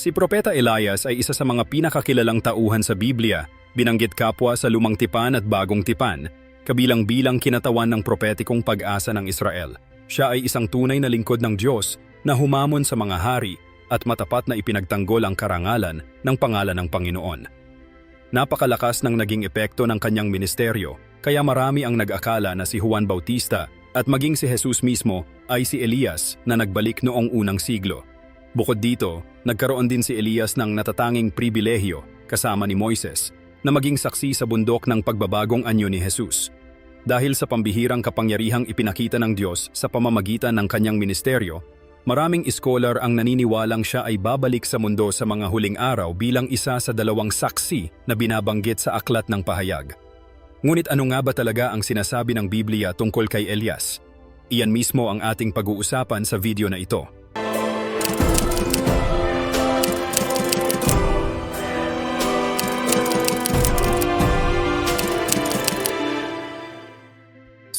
Si Propeta Elias ay isa sa mga pinakakilalang tauhan sa Biblia, binanggit kapwa sa Lumang Tipan at Bagong Tipan, kabilang-bilang kinatawan ng propetikong pag-asa ng Israel. Siya ay isang tunay na lingkod ng Diyos na humamon sa mga hari at matapat na ipinagtanggol ang karangalan ng pangalan ng Panginoon. Napakalakas ng naging epekto ng kanyang ministeryo, kaya marami ang nag-akala na si Juan Bautista at maging si Jesus mismo ay si Elias na nagbalik noong unang siglo. Bukod dito, nagkaroon din si Elias ng natatanging pribilehyo kasama ni Moises na maging saksi sa bundok ng pagbabagong anyo ni Jesus. Dahil sa pambihirang kapangyarihang ipinakita ng Diyos sa pamamagitan ng kanyang ministeryo, maraming iskolar ang naniniwalang siya ay babalik sa mundo sa mga huling araw bilang isa sa dalawang saksi na binabanggit sa aklat ng pahayag. Ngunit ano nga ba talaga ang sinasabi ng Biblia tungkol kay Elias? Iyan mismo ang ating pag-uusapan sa video na ito.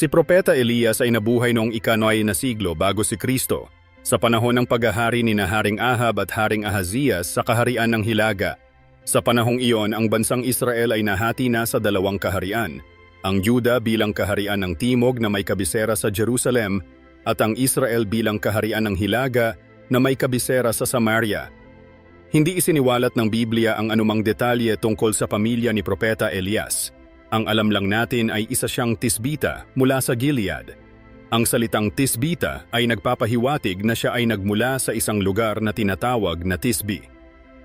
Si Propeta Elias ay nabuhay noong ikanoy na siglo bago si Kristo, sa panahon ng paghahari ni na Haring Ahab at Haring Ahazias sa kaharian ng Hilaga. Sa panahong iyon, ang bansang Israel ay nahati na sa dalawang kaharian, ang Juda bilang kaharian ng Timog na may kabisera sa Jerusalem at ang Israel bilang kaharian ng Hilaga na may kabisera sa Samaria. Hindi isiniwalat ng Biblia ang anumang detalye tungkol sa pamilya ni Propeta Elias. Ang alam lang natin ay isa siyang tisbita mula sa Gilead. Ang salitang tisbita ay nagpapahiwatig na siya ay nagmula sa isang lugar na tinatawag na Tisbi.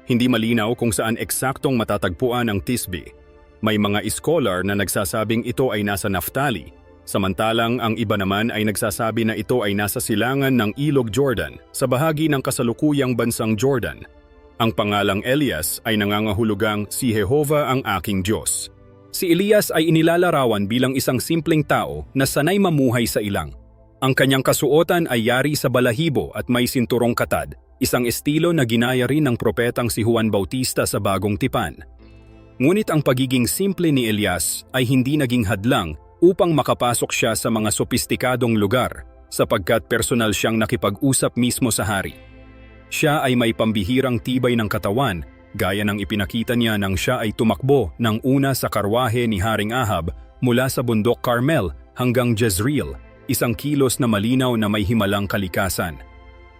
Hindi malinaw kung saan eksaktong matatagpuan ang Tisbi. May mga scholar na nagsasabing ito ay nasa Naphtali, samantalang ang iba naman ay nagsasabi na ito ay nasa silangan ng Ilog Jordan sa bahagi ng kasalukuyang bansang Jordan. Ang pangalang Elias ay nangangahulugang si Jehova ang aking Diyos. Si Elias ay inilalarawan bilang isang simpleng tao na sanay mamuhay sa ilang. Ang kanyang kasuotan ay yari sa balahibo at may sinturong katad, isang estilo na ginaya rin ng propetang si Juan Bautista sa Bagong Tipan. Ngunit ang pagiging simple ni Elias ay hindi naging hadlang upang makapasok siya sa mga sopistikadong lugar sapagkat personal siyang nakipag-usap mismo sa hari. Siya ay may pambihirang tibay ng katawan gaya ng ipinakita niya nang siya ay tumakbo ng una sa karwahe ni Haring Ahab mula sa bundok Carmel hanggang Jezreel, isang kilos na malinaw na may himalang kalikasan.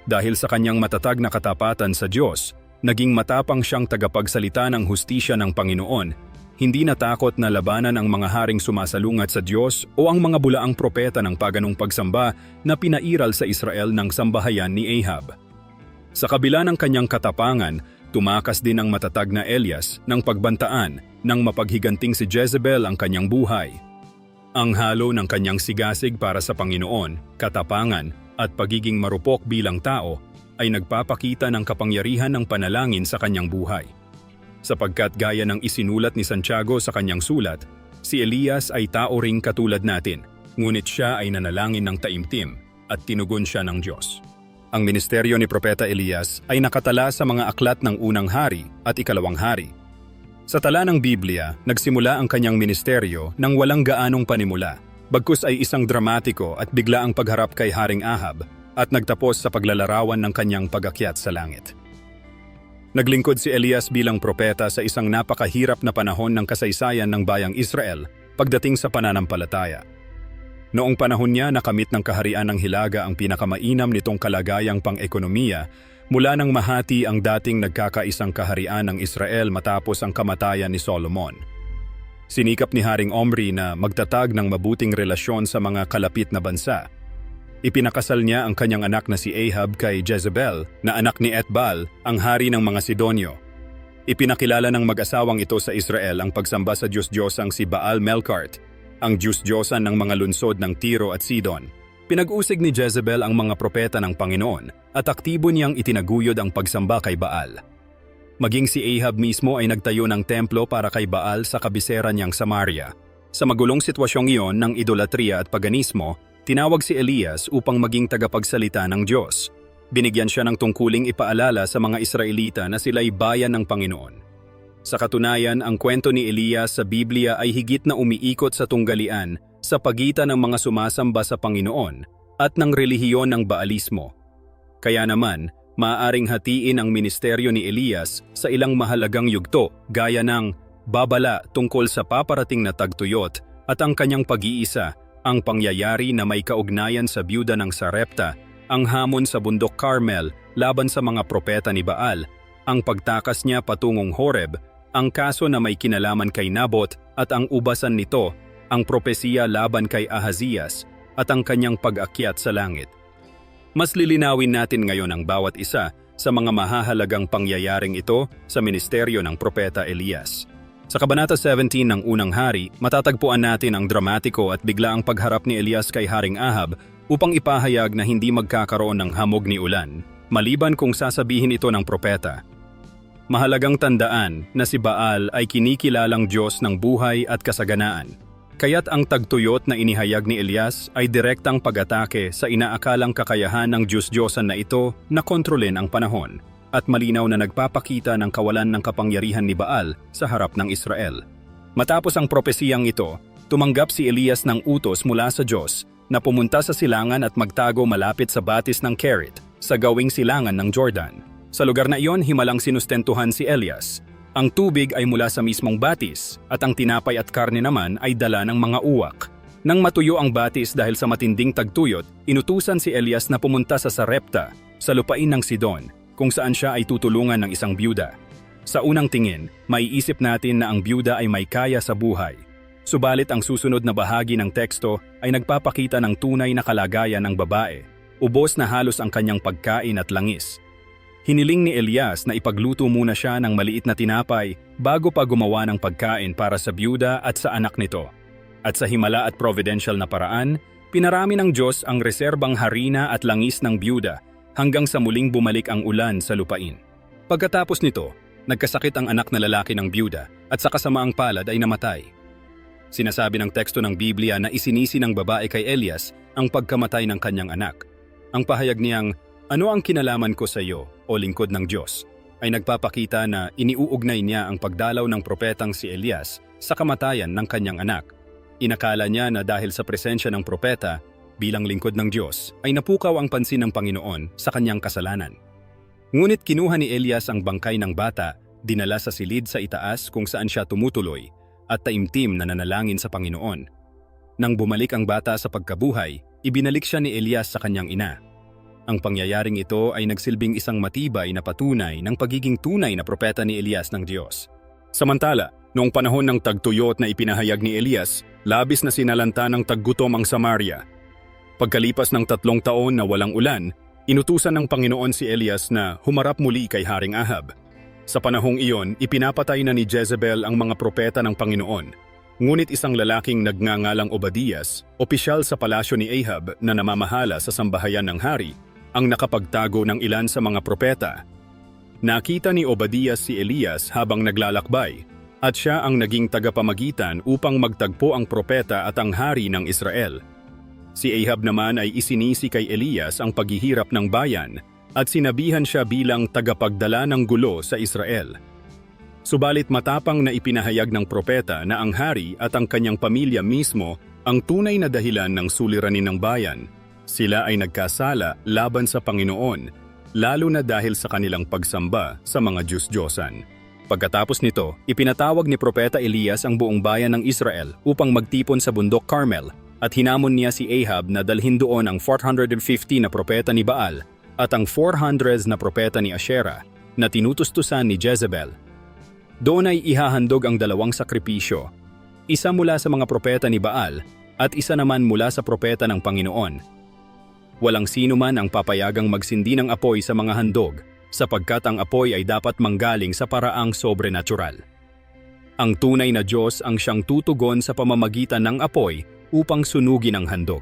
Dahil sa kanyang matatag na katapatan sa Diyos, naging matapang siyang tagapagsalita ng hustisya ng Panginoon, hindi natakot na labanan ang mga haring sumasalungat sa Diyos o ang mga bulaang propeta ng paganong pagsamba na pinairal sa Israel ng sambahayan ni Ahab. Sa kabila ng kanyang katapangan, tumakas din ang matatag na Elias ng pagbantaan nang mapaghiganting si Jezebel ang kanyang buhay. Ang halo ng kanyang sigasig para sa Panginoon, katapangan at pagiging marupok bilang tao ay nagpapakita ng kapangyarihan ng panalangin sa kanyang buhay. Sapagkat gaya ng isinulat ni Santiago sa kanyang sulat, si Elias ay tao ring katulad natin, ngunit siya ay nanalangin ng taimtim at tinugon siya ng Diyos. Ang ministeryo ni Propeta Elias ay nakatala sa mga aklat ng unang hari at ikalawang hari. Sa tala ng Biblia, nagsimula ang kanyang ministeryo nang walang gaanong panimula, bagkus ay isang dramatiko at biglaang pagharap kay Haring Ahab at nagtapos sa paglalarawan ng kanyang pagakyat sa langit. Naglingkod si Elias bilang propeta sa isang napakahirap na panahon ng kasaysayan ng bayang Israel pagdating sa pananampalataya. Noong panahon niya nakamit ng kaharian ng Hilaga ang pinakamainam nitong kalagayang pang-ekonomiya mula nang mahati ang dating nagkakaisang kaharian ng Israel matapos ang kamatayan ni Solomon. Sinikap ni Haring Omri na magtatag ng mabuting relasyon sa mga kalapit na bansa. Ipinakasal niya ang kanyang anak na si Ahab kay Jezebel na anak ni Etbal, ang hari ng mga Sidonyo. Ipinakilala ng mag-asawang ito sa Israel ang pagsamba sa Diyos-Diyosang si Baal Melkart, ang Diyos-Diyosan ng mga lunsod ng Tiro at Sidon. Pinag-usig ni Jezebel ang mga propeta ng Panginoon at aktibo niyang itinaguyod ang pagsamba kay Baal. Maging si Ahab mismo ay nagtayo ng templo para kay Baal sa kabisera niyang Samaria. Sa magulong sitwasyong iyon ng idolatria at paganismo, tinawag si Elias upang maging tagapagsalita ng Diyos. Binigyan siya ng tungkuling ipaalala sa mga Israelita na sila'y bayan ng Panginoon. Sa katunayan, ang kwento ni Elias sa Biblia ay higit na umiikot sa tunggalian sa pagitan ng mga sumasamba sa Panginoon at ng relihiyon ng Baalismo. Kaya naman, maaaring hatiin ang ministeryo ni Elias sa ilang mahalagang yugto gaya ng babala tungkol sa paparating na tagtuyot at ang kanyang pag-iisa, ang pangyayari na may kaugnayan sa byuda ng Sarepta, ang hamon sa bundok Carmel laban sa mga propeta ni Baal, ang pagtakas niya patungong Horeb, ang kaso na may kinalaman kay Nabot at ang ubasan nito, ang propesiya laban kay Ahazias at ang kanyang pag-akyat sa langit. Mas lilinawin natin ngayon ang bawat isa sa mga mahahalagang pangyayaring ito sa ministeryo ng Propeta Elias. Sa Kabanata 17 ng Unang Hari, matatagpuan natin ang dramatiko at biglaang pagharap ni Elias kay Haring Ahab upang ipahayag na hindi magkakaroon ng hamog ni ulan, maliban kung sasabihin ito ng propeta. Mahalagang tandaan na si Baal ay kinikilalang Diyos ng buhay at kasaganaan. Kaya't ang tagtuyot na inihayag ni Elias ay direktang pag-atake sa inaakalang kakayahan ng Diyos-Diyosan na ito na kontrolin ang panahon at malinaw na nagpapakita ng kawalan ng kapangyarihan ni Baal sa harap ng Israel. Matapos ang propesiyang ito, tumanggap si Elias ng utos mula sa Diyos na pumunta sa silangan at magtago malapit sa batis ng Kerit sa gawing silangan ng Jordan. Sa lugar na iyon, himalang sinustentuhan si Elias ang tubig ay mula sa mismong batis at ang tinapay at karne naman ay dala ng mga uwak. Nang matuyo ang batis dahil sa matinding tagtuyot, inutusan si Elias na pumunta sa Sarepta, sa lupain ng Sidon, kung saan siya ay tutulungan ng isang byuda. Sa unang tingin, maiisip natin na ang byuda ay may kaya sa buhay. Subalit ang susunod na bahagi ng teksto ay nagpapakita ng tunay na kalagayan ng babae, ubos na halos ang kanyang pagkain at langis. Hiniling ni Elias na ipagluto muna siya ng maliit na tinapay bago pa gumawa ng pagkain para sa byuda at sa anak nito. At sa himala at providential na paraan, pinarami ng Diyos ang reserbang harina at langis ng byuda hanggang sa muling bumalik ang ulan sa lupain. Pagkatapos nito, nagkasakit ang anak na lalaki ng byuda at sa kasamaang palad ay namatay. Sinasabi ng teksto ng Biblia na isinisi ng babae kay Elias ang pagkamatay ng kanyang anak. Ang pahayag niyang, Ano ang kinalaman ko sa iyo, o lingkod ng Diyos, ay nagpapakita na iniuugnay niya ang pagdalaw ng propetang si Elias sa kamatayan ng kanyang anak. Inakala niya na dahil sa presensya ng propeta, bilang lingkod ng Diyos, ay napukaw ang pansin ng Panginoon sa kanyang kasalanan. Ngunit kinuha ni Elias ang bangkay ng bata, dinala sa silid sa itaas kung saan siya tumutuloy, at taimtim na nanalangin sa Panginoon. Nang bumalik ang bata sa pagkabuhay, ibinalik siya ni Elias sa kanyang ina. Ang pangyayaring ito ay nagsilbing isang matibay na patunay ng pagiging tunay na propeta ni Elias ng Diyos. Samantala, noong panahon ng tagtuyot na ipinahayag ni Elias, labis na sinalanta ng taggutom ang Samaria. Pagkalipas ng tatlong taon na walang ulan, inutusan ng Panginoon si Elias na humarap muli kay Haring Ahab. Sa panahong iyon, ipinapatay na ni Jezebel ang mga propeta ng Panginoon. Ngunit isang lalaking nagngangalang Obadias, opisyal sa palasyo ni Ahab na namamahala sa sambahayan ng hari, ang nakapagtago ng ilan sa mga propeta. Nakita ni Obadias si Elias habang naglalakbay at siya ang naging tagapamagitan upang magtagpo ang propeta at ang hari ng Israel. Si Ahab naman ay isinisi kay Elias ang paghihirap ng bayan at sinabihan siya bilang tagapagdala ng gulo sa Israel. Subalit matapang na ipinahayag ng propeta na ang hari at ang kanyang pamilya mismo ang tunay na dahilan ng suliranin ng bayan sila ay nagkasala laban sa Panginoon, lalo na dahil sa kanilang pagsamba sa mga Diyos-Diyosan. Pagkatapos nito, ipinatawag ni Propeta Elias ang buong bayan ng Israel upang magtipon sa bundok Carmel at hinamon niya si Ahab na dalhin doon ang 450 na propeta ni Baal at ang 400 na propeta ni Asherah na tinutustusan ni Jezebel. Doon ay ihahandog ang dalawang sakripisyo, isa mula sa mga propeta ni Baal at isa naman mula sa propeta ng Panginoon Walang sino man ang papayagang magsindi ng apoy sa mga handog sapagkat ang apoy ay dapat manggaling sa paraang sobrenatural. Ang tunay na Diyos ang siyang tutugon sa pamamagitan ng apoy upang sunugin ang handog.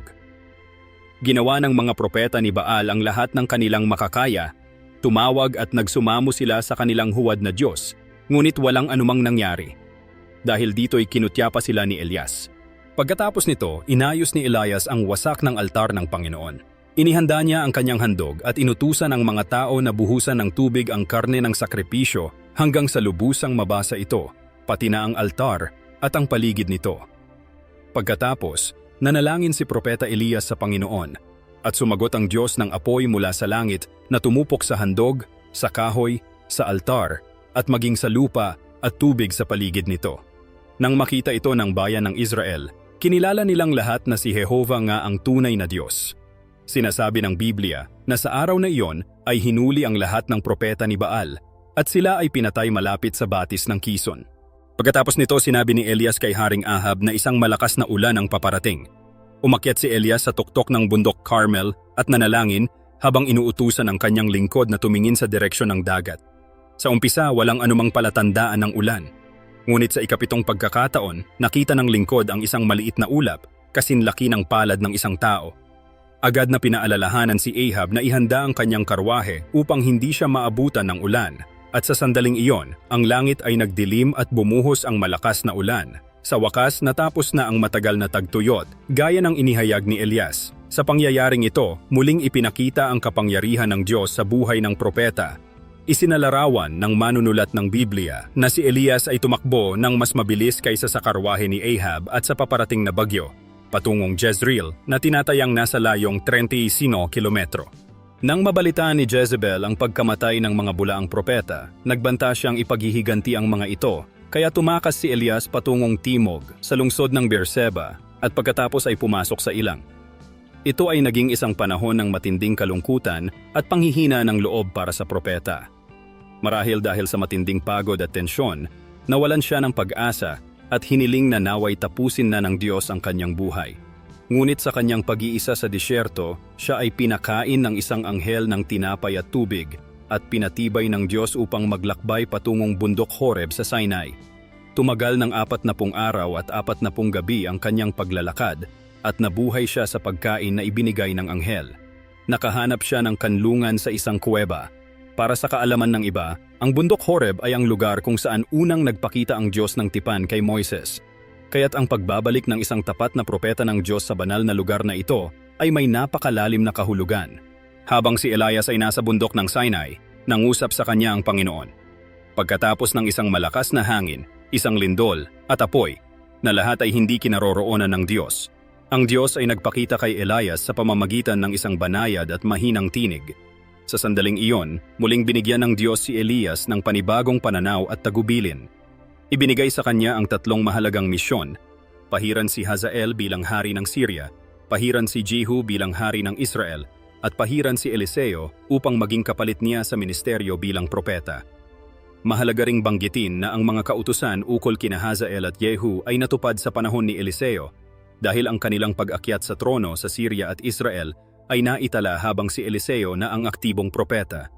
Ginawa ng mga propeta ni Baal ang lahat ng kanilang makakaya, tumawag at nagsumamo sila sa kanilang huwad na Diyos, ngunit walang anumang nangyari. Dahil dito'y kinutya pa sila ni Elias. Pagkatapos nito, inayos ni Elias ang wasak ng altar ng Panginoon. Inihanda niya ang kanyang handog at inutusan ang mga tao na buhusan ng tubig ang karne ng sakripisyo hanggang sa lubusang mabasa ito, pati na ang altar at ang paligid nito. Pagkatapos, nanalangin si Propeta Elias sa Panginoon At sumagot ang Diyos ng apoy mula sa langit na tumupok sa handog, sa kahoy, sa altar, at maging sa lupa at tubig sa paligid nito. Nang makita ito ng bayan ng Israel, kinilala nilang lahat na si Jehovah nga ang tunay na Diyos. Sinasabi ng Biblia na sa araw na iyon ay hinuli ang lahat ng propeta ni Baal at sila ay pinatay malapit sa batis ng Kison. Pagkatapos nito sinabi ni Elias kay Haring Ahab na isang malakas na ulan ang paparating. Umakyat si Elias sa tuktok ng bundok Carmel at nanalangin habang inuutusan ang kanyang lingkod na tumingin sa direksyon ng dagat. Sa umpisa, walang anumang palatandaan ng ulan. Ngunit sa ikapitong pagkakataon, nakita ng lingkod ang isang maliit na ulap, kasinlaki ng palad ng isang tao. Agad na pinaalalahanan si Ahab na ihanda ang kanyang karwahe upang hindi siya maabutan ng ulan. At sa sandaling iyon, ang langit ay nagdilim at bumuhos ang malakas na ulan. Sa wakas, natapos na ang matagal na tagtuyot, gaya ng inihayag ni Elias. Sa pangyayaring ito, muling ipinakita ang kapangyarihan ng Diyos sa buhay ng propeta. Isinalarawan ng manunulat ng Biblia na si Elias ay tumakbo ng mas mabilis kaysa sa karwahe ni Ahab at sa paparating na bagyo, patungong Jezreel na tinatayang nasa layong 35 kilometro. Nang mabalitaan ni Jezebel ang pagkamatay ng mga bulaang propeta, nagbanta siyang ipaghihiganti ang mga ito kaya tumakas si Elias patungong timog sa lungsod ng Beerseba at pagkatapos ay pumasok sa ilang. Ito ay naging isang panahon ng matinding kalungkutan at panghihina ng loob para sa propeta. Marahil dahil sa matinding pagod at tensyon, nawalan siya ng pag-asa at hiniling na naway tapusin na ng Diyos ang kanyang buhay. Ngunit sa kanyang pag-iisa sa disyerto, siya ay pinakain ng isang anghel ng tinapay at tubig at pinatibay ng Diyos upang maglakbay patungong bundok Horeb sa Sinai. Tumagal ng apat na pung araw at apat na pung gabi ang kanyang paglalakad at nabuhay siya sa pagkain na ibinigay ng anghel. Nakahanap siya ng kanlungan sa isang kuweba. Para sa kaalaman ng iba, ang bundok Horeb ay ang lugar kung saan unang nagpakita ang Diyos ng tipan kay Moises. Kaya't ang pagbabalik ng isang tapat na propeta ng Diyos sa banal na lugar na ito ay may napakalalim na kahulugan. Habang si Elias ay nasa bundok ng Sinai, nangusap sa kanya ang Panginoon. Pagkatapos ng isang malakas na hangin, isang lindol at apoy, na lahat ay hindi kinaroroonan ng Diyos. Ang Diyos ay nagpakita kay Elias sa pamamagitan ng isang banayad at mahinang tinig. Sa sandaling iyon, muling binigyan ng Diyos si Elias ng panibagong pananaw at tagubilin. Ibinigay sa kanya ang tatlong mahalagang misyon, pahiran si Hazael bilang hari ng Syria, pahiran si Jehu bilang hari ng Israel, at pahiran si Eliseo upang maging kapalit niya sa ministeryo bilang propeta. Mahalaga ring banggitin na ang mga kautusan ukol kina Hazael at Jehu ay natupad sa panahon ni Eliseo dahil ang kanilang pag-akyat sa trono sa Syria at Israel ay naitala habang si Eliseo na ang aktibong propeta.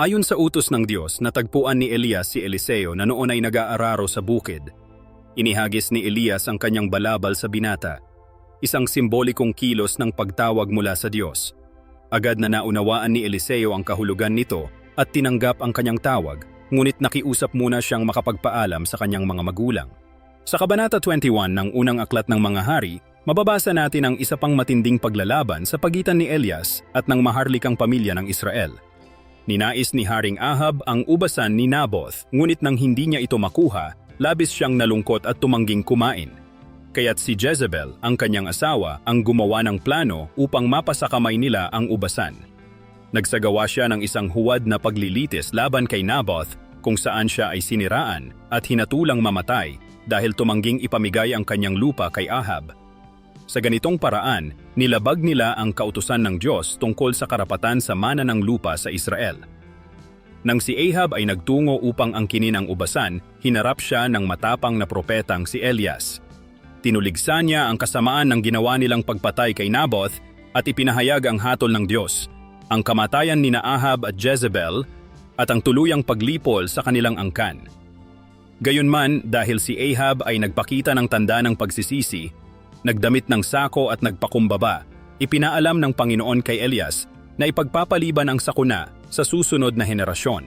Ayon sa utos ng Diyos, natagpuan ni Elias si Eliseo na noon ay nag-aararo sa bukid. Inihagis ni Elias ang kanyang balabal sa binata isang simbolikong kilos ng pagtawag mula sa Diyos. Agad na naunawaan ni Eliseo ang kahulugan nito at tinanggap ang kanyang tawag, ngunit nakiusap muna siyang makapagpaalam sa kanyang mga magulang. Sa Kabanata 21 ng unang aklat ng mga hari, mababasa natin ang isa pang matinding paglalaban sa pagitan ni Elias at ng maharlikang pamilya ng Israel. Ninais ni Haring Ahab ang ubasan ni Naboth, ngunit nang hindi niya ito makuha, labis siyang nalungkot at tumangging kumain. Kaya't si Jezebel, ang kanyang asawa, ang gumawa ng plano upang mapasakamay nila ang ubasan. Nagsagawa siya ng isang huwad na paglilitis laban kay Naboth kung saan siya ay siniraan at hinatulang mamatay dahil tumangging ipamigay ang kanyang lupa kay Ahab. Sa ganitong paraan, nilabag nila ang kautusan ng Diyos tungkol sa karapatan sa mana ng lupa sa Israel. Nang si Ahab ay nagtungo upang angkinin ang ubasan, hinarap siya ng matapang na propetang si Elias. Tinuligsan niya ang kasamaan ng ginawa nilang pagpatay kay Naboth at ipinahayag ang hatol ng Diyos, ang kamatayan ni Ahab at Jezebel at ang tuluyang paglipol sa kanilang angkan. Gayunman dahil si Ahab ay nagpakita ng tanda ng pagsisisi, nagdamit ng sako at nagpakumbaba, ipinaalam ng Panginoon kay Elias na ipagpapaliban ang sakuna sa susunod na henerasyon.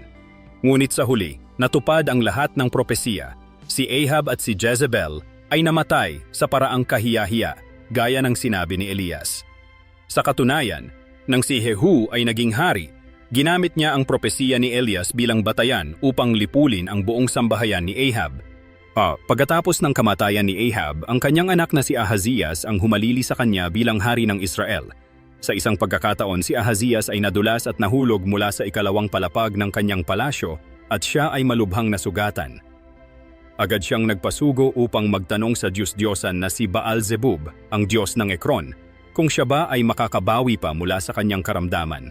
Ngunit sa huli, natupad ang lahat ng propesiya. Si Ahab at si Jezebel ay namatay sa paraang kahiyahiya gaya ng sinabi ni Elias. Sa katunayan, nang si Jehu ay naging hari, ginamit niya ang propesiya ni Elias bilang batayan upang lipulin ang buong sambahayan ni Ahab. Ah, pagkatapos ng kamatayan ni Ahab, ang kanyang anak na si Ahazias ang humalili sa kanya bilang hari ng Israel. Sa isang pagkakataon, si Ahazias ay nadulas at nahulog mula sa ikalawang palapag ng kanyang palasyo at siya ay malubhang nasugatan. Agad siyang nagpasugo upang magtanong sa Diyos-Diyosan na si Baal Zebub, ang Diyos ng Ekron, kung siya ba ay makakabawi pa mula sa kanyang karamdaman.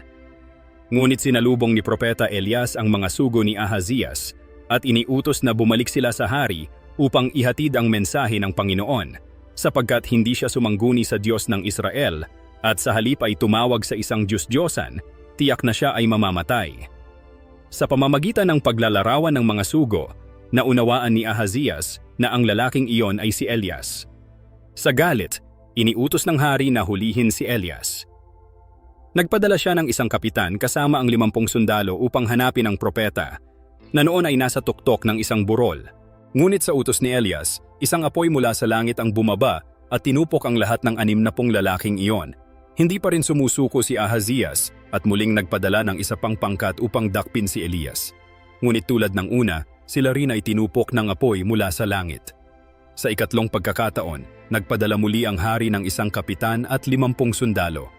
Ngunit sinalubong ni Propeta Elias ang mga sugo ni Ahazias at iniutos na bumalik sila sa hari upang ihatid ang mensahe ng Panginoon, sapagkat hindi siya sumangguni sa Diyos ng Israel at sa halip ay tumawag sa isang Diyos-Diyosan, tiyak na siya ay mamamatay. Sa pamamagitan ng paglalarawan ng mga sugo, naunawaan ni Ahazias na ang lalaking iyon ay si Elias. Sa galit, iniutos ng hari na hulihin si Elias. Nagpadala siya ng isang kapitan kasama ang limampung sundalo upang hanapin ang propeta, na noon ay nasa tuktok ng isang burol. Ngunit sa utos ni Elias, isang apoy mula sa langit ang bumaba at tinupok ang lahat ng anim na pong lalaking iyon. Hindi pa rin sumusuko si Ahazias at muling nagpadala ng isa pang pangkat upang dakpin si Elias. Ngunit tulad ng una, sila rin ay tinupok ng apoy mula sa langit. Sa ikatlong pagkakataon, nagpadala muli ang hari ng isang kapitan at limampung sundalo.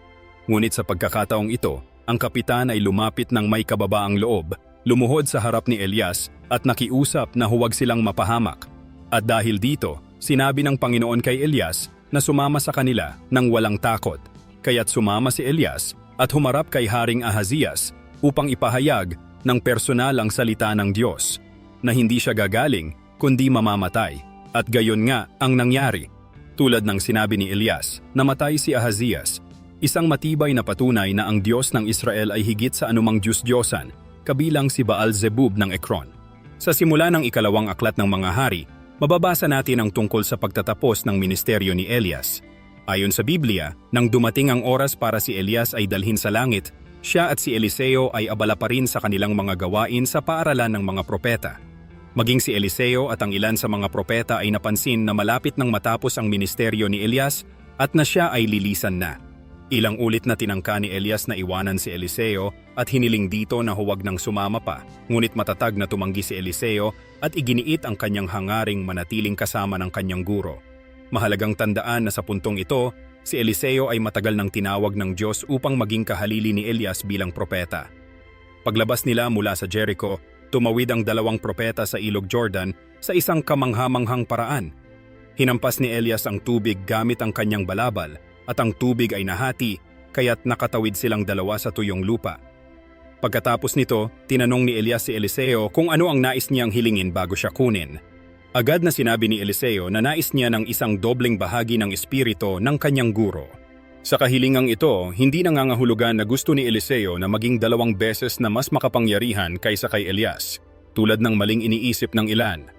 Ngunit sa pagkakataong ito, ang kapitan ay lumapit ng may kababaang loob, lumuhod sa harap ni Elias at nakiusap na huwag silang mapahamak. At dahil dito, sinabi ng Panginoon kay Elias na sumama sa kanila nang walang takot. Kaya't sumama si Elias at humarap kay Haring Ahazias upang ipahayag ng personal ang salita ng Diyos na hindi siya gagaling kundi mamamatay. At gayon nga ang nangyari. Tulad ng sinabi ni Elias, namatay si Ahazias, isang matibay na patunay na ang Diyos ng Israel ay higit sa anumang Diyos-Diyosan, kabilang si Baal Zebub ng Ekron. Sa simula ng ikalawang aklat ng mga hari, mababasa natin ang tungkol sa pagtatapos ng ministeryo ni Elias. Ayon sa Biblia, nang dumating ang oras para si Elias ay dalhin sa langit, siya at si Eliseo ay abala pa rin sa kanilang mga gawain sa paaralan ng mga propeta. Maging si Eliseo at ang ilan sa mga propeta ay napansin na malapit nang matapos ang ministeryo ni Elias at na siya ay lilisan na. Ilang ulit na tinangka ni Elias na iwanan si Eliseo at hiniling dito na huwag nang sumama pa, ngunit matatag na tumanggi si Eliseo at iginiit ang kanyang hangaring manatiling kasama ng kanyang guro. Mahalagang tandaan na sa puntong ito, si Eliseo ay matagal nang tinawag ng Diyos upang maging kahalili ni Elias bilang propeta. Paglabas nila mula sa Jericho, tumawid ang dalawang propeta sa ilog Jordan sa isang kamanghamanghang paraan. Hinampas ni Elias ang tubig gamit ang kanyang balabal at ang tubig ay nahati kaya't nakatawid silang dalawa sa tuyong lupa. Pagkatapos nito, tinanong ni Elias si Eliseo kung ano ang nais niyang hilingin bago siya kunin. Agad na sinabi ni Eliseo na nais niya ng isang dobleng bahagi ng espiritu ng kanyang guro. Sa kahilingang ito, hindi nangangahulugan na gusto ni Eliseo na maging dalawang beses na mas makapangyarihan kaysa kay Elias, tulad ng maling iniisip ng ilan.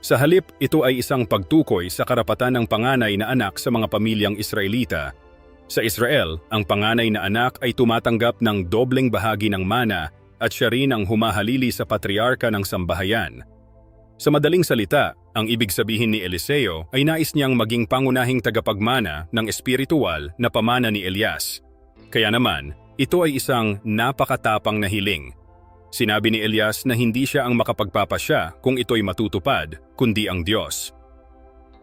Sa halip, ito ay isang pagtukoy sa karapatan ng panganay na anak sa mga pamilyang Israelita. Sa Israel, ang panganay na anak ay tumatanggap ng dobleng bahagi ng mana at siya rin ang humahalili sa patriarka ng sambahayan. Sa madaling salita, ang ibig sabihin ni Eliseo ay nais niyang maging pangunahing tagapagmana ng espiritual na pamana ni Elias. Kaya naman, ito ay isang napakatapang na hiling Sinabi ni Elias na hindi siya ang makapagpapasya kung ito'y matutupad, kundi ang Diyos.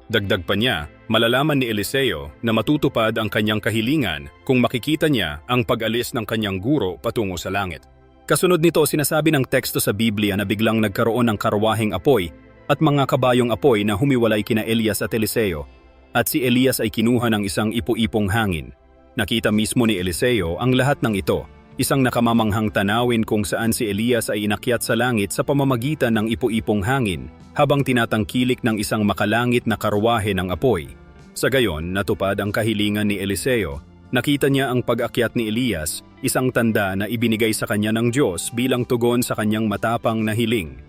Dagdag pa niya, malalaman ni Eliseo na matutupad ang kanyang kahilingan kung makikita niya ang pag-alis ng kanyang guro patungo sa langit. Kasunod nito sinasabi ng teksto sa Biblia na biglang nagkaroon ng karwaheng apoy at mga kabayong apoy na humiwalay kina Elias at Eliseo, at si Elias ay kinuha ng isang ipo-ipong hangin. Nakita mismo ni Eliseo ang lahat ng ito Isang nakamamanghang tanawin kung saan si Elias ay inakyat sa langit sa pamamagitan ng ipo-ipong hangin habang tinatangkilik ng isang makalangit na karwahe ng apoy. Sa gayon, natupad ang kahilingan ni Eliseo. Nakita niya ang pag-akyat ni Elias, isang tanda na ibinigay sa kanya ng Diyos bilang tugon sa kanyang matapang na hiling.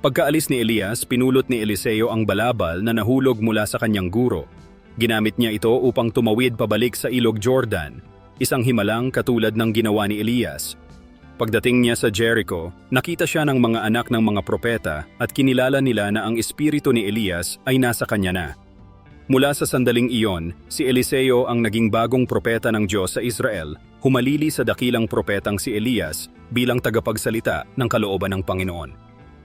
Pagkaalis ni Elias, pinulot ni Eliseo ang balabal na nahulog mula sa kanyang guro. Ginamit niya ito upang tumawid pabalik sa ilog Jordan isang himalang katulad ng ginawa ni Elias. Pagdating niya sa Jericho, nakita siya ng mga anak ng mga propeta at kinilala nila na ang espiritu ni Elias ay nasa kanya na. Mula sa sandaling iyon, si Eliseo ang naging bagong propeta ng Diyos sa Israel, humalili sa dakilang propetang si Elias bilang tagapagsalita ng kalooban ng Panginoon.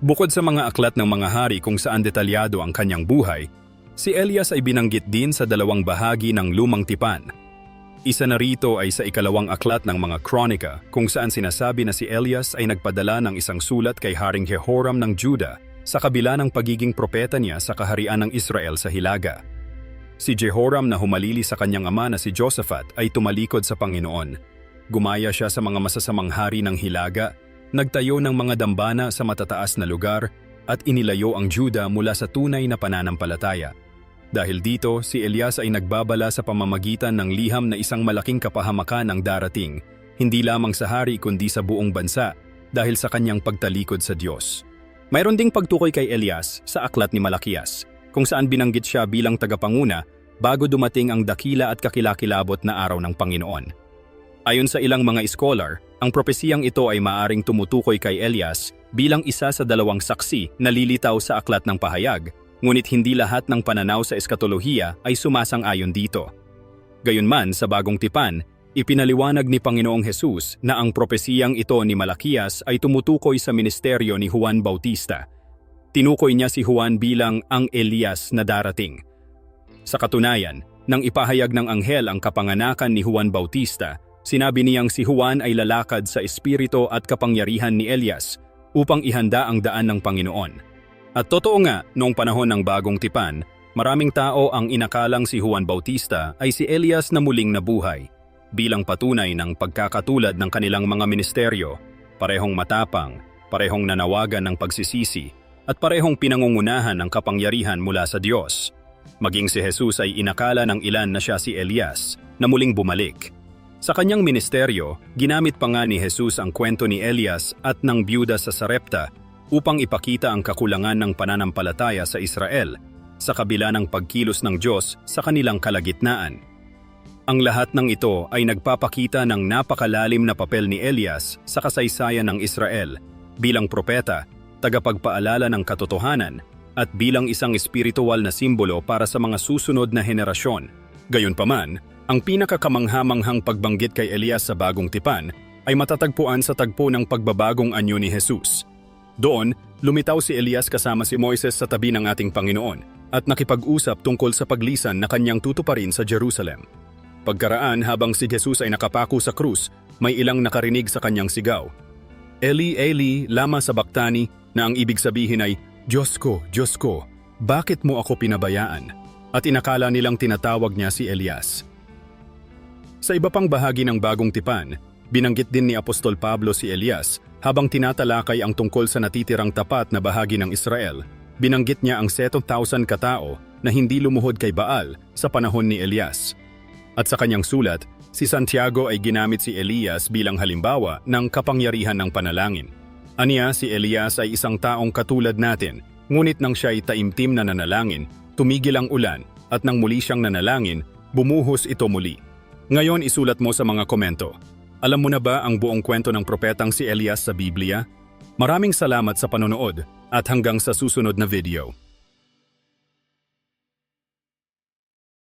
Bukod sa mga aklat ng mga hari kung saan detalyado ang kanyang buhay, si Elias ay binanggit din sa dalawang bahagi ng lumang tipan Isa na rito ay sa ikalawang aklat ng mga kronika kung saan sinasabi na si Elias ay nagpadala ng isang sulat kay Haring Jehoram ng Juda sa kabila ng pagiging propeta niya sa kaharian ng Israel sa Hilaga. Si Jehoram na humalili sa kanyang ama na si Josaphat ay tumalikod sa Panginoon. Gumaya siya sa mga masasamang hari ng Hilaga, nagtayo ng mga dambana sa matataas na lugar at inilayo ang Juda mula sa tunay na pananampalataya. Dahil dito, si Elias ay nagbabala sa pamamagitan ng liham na isang malaking kapahamakan ang darating, hindi lamang sa hari kundi sa buong bansa dahil sa kanyang pagtalikod sa Diyos. Mayroon ding pagtukoy kay Elias sa aklat ni Malakias, kung saan binanggit siya bilang tagapanguna bago dumating ang dakila at kakilakilabot na araw ng Panginoon. Ayon sa ilang mga scholar, ang propesiyang ito ay maaring tumutukoy kay Elias bilang isa sa dalawang saksi na lilitaw sa aklat ng pahayag ngunit hindi lahat ng pananaw sa eskatolohiya ay sumasang-ayon dito. Gayunman sa bagong tipan, ipinaliwanag ni Panginoong Hesus na ang propesiyang ito ni Malakias ay tumutukoy sa ministeryo ni Juan Bautista. Tinukoy niya si Juan bilang ang Elias na darating. Sa katunayan, nang ipahayag ng anghel ang kapanganakan ni Juan Bautista, sinabi niyang si Juan ay lalakad sa espiritu at kapangyarihan ni Elias upang ihanda ang daan ng Panginoon. At totoo nga, noong panahon ng bagong tipan, maraming tao ang inakalang si Juan Bautista ay si Elias na muling nabuhay. Bilang patunay ng pagkakatulad ng kanilang mga ministeryo, parehong matapang, parehong nanawagan ng pagsisisi, at parehong pinangungunahan ng kapangyarihan mula sa Diyos. Maging si Jesus ay inakala ng ilan na siya si Elias, na muling bumalik. Sa kanyang ministeryo, ginamit pa nga ni Jesus ang kwento ni Elias at ng byuda sa Sarepta upang ipakita ang kakulangan ng pananampalataya sa Israel sa kabila ng pagkilos ng Diyos sa kanilang kalagitnaan. Ang lahat ng ito ay nagpapakita ng napakalalim na papel ni Elias sa kasaysayan ng Israel bilang propeta, tagapagpaalala ng katotohanan at bilang isang espiritual na simbolo para sa mga susunod na henerasyon. Gayunpaman, ang pinakakamanghamanghang pagbanggit kay Elias sa bagong tipan ay matatagpuan sa tagpo ng pagbabagong anyo ni Jesus – doon, lumitaw si Elias kasama si Moises sa tabi ng ating Panginoon at nakipag-usap tungkol sa paglisan na kanyang tutuparin sa Jerusalem. Pagkaraan habang si Jesus ay nakapako sa krus, may ilang nakarinig sa kanyang sigaw. Eli, Eli, lama sa baktani na ang ibig sabihin ay, Diyos ko, Diyos ko, bakit mo ako pinabayaan? At inakala nilang tinatawag niya si Elias. Sa iba pang bahagi ng bagong tipan, binanggit din ni Apostol Pablo si Elias habang tinatalakay ang tungkol sa natitirang tapat na bahagi ng Israel, binanggit niya ang 7,000 katao na hindi lumuhod kay Baal sa panahon ni Elias. At sa kanyang sulat, si Santiago ay ginamit si Elias bilang halimbawa ng kapangyarihan ng panalangin. Aniya si Elias ay isang taong katulad natin, ngunit nang siya ay taimtim na nanalangin, tumigil ang ulan at nang muli siyang nanalangin, bumuhos ito muli. Ngayon isulat mo sa mga komento, alam mo na ba ang buong kwento ng propetang si Elias sa Biblia? Maraming salamat sa panonood at hanggang sa susunod na video.